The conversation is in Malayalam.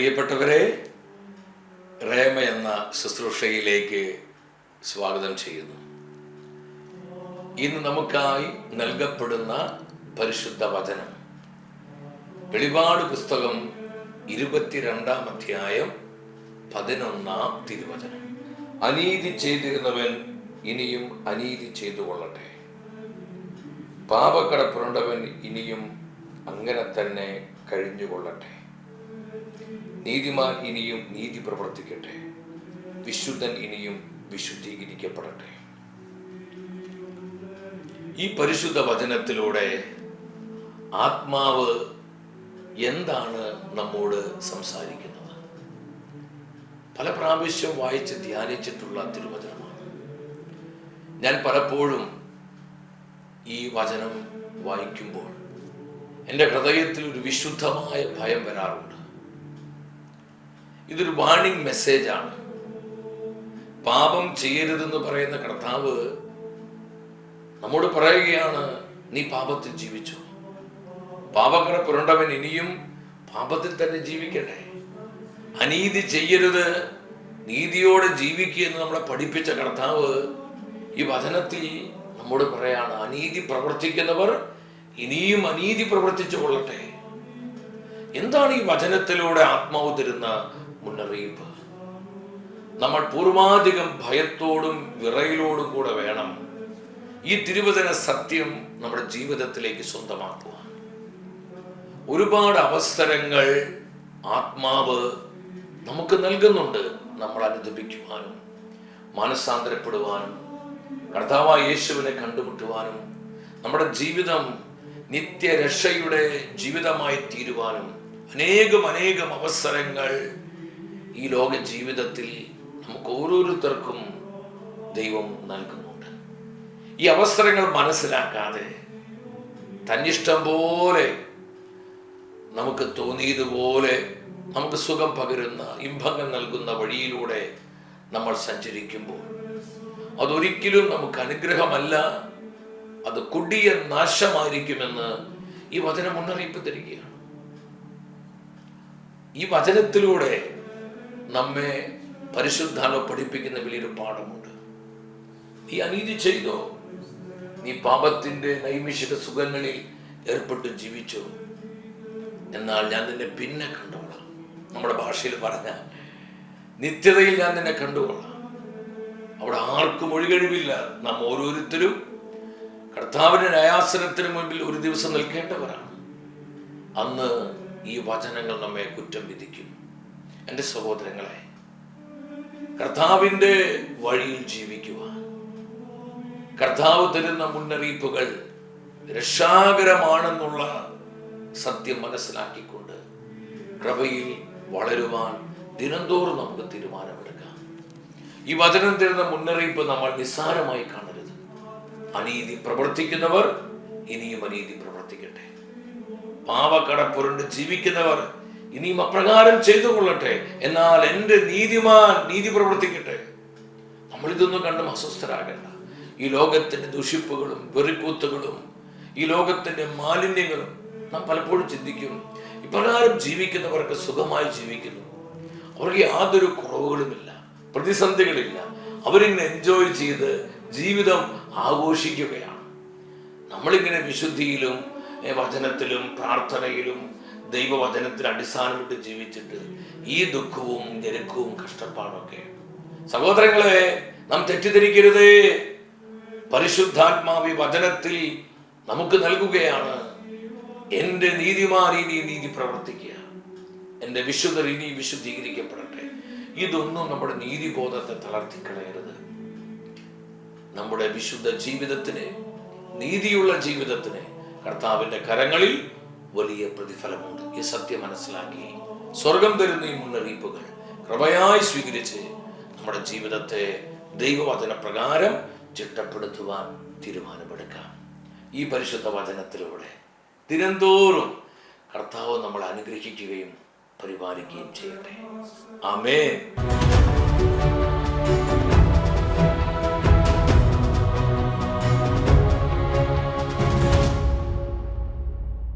പ്രിയപ്പെട്ടവരെ റേമ എന്ന ശുശ്രൂഷയിലേക്ക് സ്വാഗതം ചെയ്യുന്നു. ഇന്ന് നമുക്കായി നൽകപ്പെടുന്ന പരിശുദ്ധ വചനം. വെളിപാട് പുസ്തകം ഇരുപത്തിരണ്ടാം അധ്യായം പതിനൊന്നാം തിരുവചനം. അനീതി ചെയ്തിരുന്നവൻ ഇനിയും അനീതി ചെയ്തു കൊള്ളട്ടെ. പാപക്കട പുരണ്ടവൻ ഇനിയും അങ്ങനെ തന്നെ കഴിഞ്ഞുകൊള്ളട്ടെ. നീതിമാൻ ഇനിയും നീതി പ്രവർത്തിക്കട്ടെ. വിശുദ്ധൻ ഇനിയും വിശുദ്ധീകരിക്കപ്പെടട്ടെ. ഈ പരിശുദ്ധ വചനത്തിലൂടെ ആത്മാവ് എന്താണ് നമ്മോട് സംസാരിക്കുന്നത്? പല പ്രാവശ്യം വായിച്ച് ധ്യാനിച്ചിട്ടുള്ള തിരുവചനമാണ്. ഞാൻ പലപ്പോഴും ഈ വചനം വായിക്കുമ്പോൾ എന്റെ ഹൃദയത്തിൽ ഒരു വിശുദ്ധമായ ഭയം വരാറുണ്ട്. ഇതൊരു വാണിംഗ് മെസ്സേജാണ് പാപം ചെയ്യരുതെന്ന് പറയുന്ന കർത്താവ് നമ്മോട് പറയുകയാണ് നീ പാപത്തിൽ ജീവിച്ചു. പാപക്കട പുരണ്ടവൻ ഇനിയും പാപത്തിൽ തന്നെ ജീവിക്കട്ടെ. അനീതി ചെയ്യരുത്. നീതിയോടെ ജീവിക്കുക എന്ന് നമ്മളെ പഠിപ്പിച്ച കർത്താവ് ഈ വചനത്തിൽ നമ്മോട് പറയാണ് അനീതി പ്രവർത്തിക്കുന്നവർ ഇനിയും അനീതി പ്രവർത്തിച്ചു കൊള്ളട്ടെ. എന്താണ് ഈ വചനത്തിലൂടെ ആത്മാവ് തരുന്ന മുന്നറിയിപ്പ്. നമ്മൾ പൂർവാധികം ഭയത്തോടും വിറയിലോടും കൂടെ വേണം ഈ തിരുവചന സത്യം നമ്മുടെ ജീവിതത്തിലേക്ക് സ്വന്തമാക്കുക. ഒരുപാട് അവസരങ്ങൾ ആത്മാവ് നമുക്ക് നൽകുന്നുണ്ട് നമ്മൾ അനുദപിക്കുവാനും മനസ്സാന്തരപ്പെടുവാനും കർത്താവായ യേശുവിനെ കണ്ടുമുട്ടുവാനും നമ്മുടെ ജീവിതം നിത്യരക്ഷയുടെ ജീവിതമായി തീരുവാനും അനേകം അനേകം അവസരങ്ങൾ ഈ ലോക ജീവിതത്തിൽ നമുക്ക് ഓരോരുത്തർക്കും ദൈവം നൽകുന്നുണ്ട്. ഈ അവസരങ്ങൾ മനസ്സിലാക്കാതെ തന്നിഷ്ടം പോലെ നമുക്ക് തോന്നിയതുപോലെ നമുക്ക് സുഖം പകരുന്ന ഇമ്പങ്ങൾ നൽകുന്ന വഴിയിലൂടെ നമ്മൾ സഞ്ചരിക്കുമ്പോൾ അതൊരിക്കലും നമുക്ക് അനുഗ്രഹമല്ല അത് കുടിയ നാശമായിരിക്കുമെന്ന് ഈ വചനം മുന്നറിയിപ്പ് തരികയാണ്. ഈ വചനത്തിലൂടെ നമ്മെ പരിശുദ്ധാലോ പഠിപ്പിക്കുന്ന വലിയൊരു പാഠമുണ്ട്. നീ അനീതി ചെയ്തോ? നീ പാപത്തിന്റെ നൈമിഷിക സുഖങ്ങളിൽ ഏർപ്പെട്ട് ജീവിച്ചോ? എന്നാൽ ഞാൻ നിന്നെ പിന്നെ കണ്ടുകൊള്ളാം. നമ്മുടെ ഭാഷയിൽ പറഞ്ഞ നിത്യതയിൽ ഞാൻ നിന്നെ കണ്ടുകൊള്ളാം. അവിടെ ആർക്കും ഒഴികഴിവില്ല. നാം ഓരോരുത്തരും കർത്താവിന്റെ ന്യായാസനത്തിന് മുമ്പിൽ ഒരു ദിവസം നിൽക്കേണ്ടവരാണ്. അന്ന് ഈ വചനങ്ങൾ നമ്മെ കുറ്റം വിധിക്കും. എന്റെ സഹോദരങ്ങളെ കർത്താവിന്റെ വഴിയിൽ ജീവിക്കുക കർത്താവ് തരുന്ന മുന്നറിയിപ്പുകൾ രക്ഷാകരമാണെന്നുള്ള സത്യം മനസ്സിലാക്കിക്കൊണ്ട് കൃപയിൽ വളരുവാൻ ദിനംതോറും നമുക്ക് തീരുമാനമെടുക്കാം. ഈ വചനം തരുന്ന മുന്നറിയിപ്പ് നമ്മൾ നിസ്സാരമായി കാണരുത്. അനീതി പ്രവർത്തിക്കുന്നവർ ഇനിയും അനീതി പ്രവർത്തിക്കട്ടെ. പാവക്കടപ്പുരണ്ട് ജീവിക്കുന്നവർ ഇനിയും അപ്രകാരം ചെയ്തു കൊള്ളട്ടെ എന്നാൽ എന്റെ നീതിമാൻ നീതി പ്രവർത്തിക്കട്ടെ. നമ്മളിതൊന്നും കണ്ടും അസ്വസ്ഥരാകണ്ട. ഈ ലോകത്തിന്റെ ദുഷിപ്പുകളും വെറിക്കൂത്തുകളും ഈ ലോകത്തിന്റെ മാലിന്യങ്ങളും നാം പലപ്പോഴും ചിന്തിക്കും. ഇപ്രകാരം ജീവിക്കുന്നവർക്ക് സുഖമായി ജീവിക്കുന്നു. അവർക്ക് യാതൊരു കുറവുകളുമില്ല പ്രതിസന്ധികളില്ല. അവരിങ്ങനെ എൻജോയ് ചെയ്ത് ജീവിതം ആഘോഷിക്കുകയാണ്. നമ്മളിങ്ങനെ വിശുദ്ധിയിലും വചനത്തിലും പ്രാർത്ഥനയിലും ദൈവവചനത്തിൽ അടിസ്ഥാനമിട്ട് ജീവിച്ചിട്ട് ഈ ദുഃഖവും ഞെരുക്കവും കഷ്ടപ്പാടൊക്കെ. സഹോദരങ്ങളെ നാം തെറ്റിദ്ധരിക്കരുത്. പരിശുദ്ധാത്മാവി വചനത്തിൽ നമുക്ക് നൽകുകയാണ് എന്റെ നീതിമാൻ ഇനി നീതി പ്രവർത്തിക്കുക. എന്റെ വിശുദ്ധ ഇനി വിശുദ്ധീകരിക്കപ്പെടട്ടെ. ഇതൊന്നും നമ്മുടെ നീതിബോധത്തെ തളർത്തിക്കളയരുത്. നമ്മുടെ വിശുദ്ധ ജീവിതത്തിന് നീതിയുള്ള ജീവിതത്തിന് കർത്താവിന്റെ കരങ്ങളിൽ വലിയ പ്രതിഫലമുണ്ട്. ഈ സത്യം മനസ്സിലാക്കി. സ്വർഗം തരുന്ന ഈ മുന്നറിയിപ്പുകൾ കൃപയായി സ്വീകരിച്ച് നമ്മുടെ ജീവിതത്തെ ദൈവവചന പ്രകാരം ചിട്ടപ്പെടുത്തുവാൻ തീരുമാനമെടുക്കാം. ഈ പരിശുദ്ധ വചനത്തിലൂടെ ദിനംതോറും കർത്താവ് നമ്മളെ അനുഗ്രഹിക്കുകയും പരിപാലിക്കുകയും ചെയ്യട്ടെ. ആമേൻ.